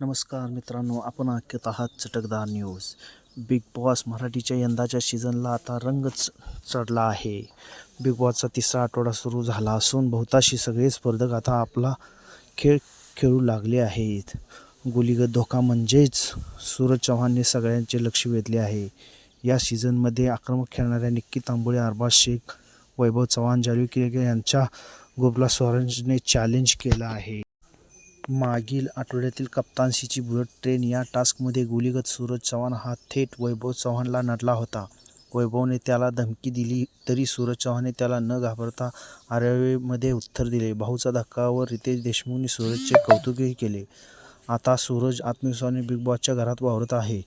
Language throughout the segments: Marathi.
नमस्कार मित्रांनो आपण ऐकत आहात चटकदार न्यूज. बिग बॉस मराठीच्या यंदाच्या सीझनला आता रंगच चढला आहे. बिग बॉसचा तिसरा आठवडा सुरू झाला असून बहुतांशी सगळे स्पर्धक आता आपला खेळ खेळू लागले आहेत. गुलीगत धोका म्हणजेच सूरज चव्हाणने सगळ्यांचे लक्ष वेधले आहे. या सीझनमध्ये आक्रमक खेळणाऱ्या निक्की तांबोळे अरबाज शेख वैभव चव्हाण जालवी केळकर यांच्या ग्रुपला स्वराजने चॅलेंज केलं आहे. मागील आठवड्यातील कप्तानशीची बुलेट ट्रेन या टास्कमध्ये गुलीगत सूरज चव्हाण हा थेट वैभव चव्हाणला नडला होता. वैभवने त्याला धमकी दिली तरी सूरज चव्हाणने त्याला न घाबरता आरवेमध्ये उत्तर दिले. भाऊचा धक्कावर रितेश देशमुखने सूरजचे कौतुकही केले. आता सूरज आत्मविश्वासाने बिग बॉसच्या घरात वावरत आहे.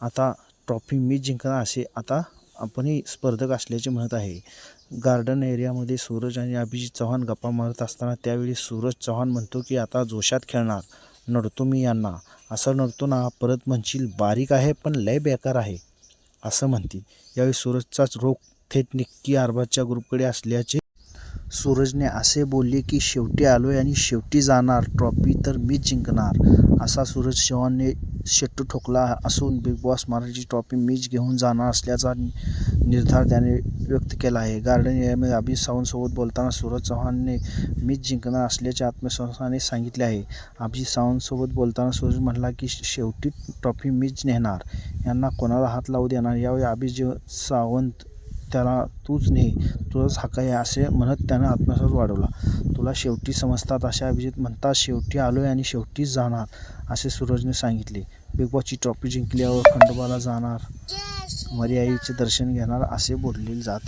आता ट्रॉफी मी जिंकणार असे आता आपणही स्पर्धक असल्याचे म्हणत आहे. गार्डन एरियामध्ये सूरज आणि अभिजित चव्हाण गप्पा मारत असताना त्यावेळी सूरज चव्हाण म्हणतो की आता जोशात खेळणार. नडतो मी यांना. असं नडतो ना परत म्हणशील बारीक आहे पण लय बेकार आहे. असं म्हणते. यावेळी सूरजचाच रोख थेट निक्की आरबाजच्या ग्रुपकडे असल्याचे सूरजने असे बोलले की शेवटी आलोय आणि शेवटी जाणार. ट्रॉफी तर मीच जिंकणार. असा सूरज चव्हाणने शेट्टू ठोकला असून बिग बॉस मराठी ट्रॉफी मीच घेऊन जाणार असल्याचा निर्धार त्याने व्यक्त केला आहे. गार्डन एरियामध्ये अभिज सावंतसोबत बोलताना सूरज चव्हाणने मीच जिंकणार असल्याचे आत्मसंस्थाने सांगितले आहे. अभिजित सावंतसोबत बोलताना सूरज म्हणला की शेवटी ट्रॉफी मीच नेणार. यांना कोणाला हात लावू देणार? यावेळी अभिजित सावंत त्याला तूच ने तुझंच हक्क आहे असे म्हणत त्यानं आत्मविश्वास वाढवला. तुला शेवटी समजतात असे अभिजित म्हणतात शेवटी आलोय आणि शेवटीच जाणार असे सूरजने सांगितले. बिग बॉसची ट्रॉफी जिंकल्यावर खंडोबाला जाणार मर्याईचे दर्शन घेणार असे बोलले जात आहे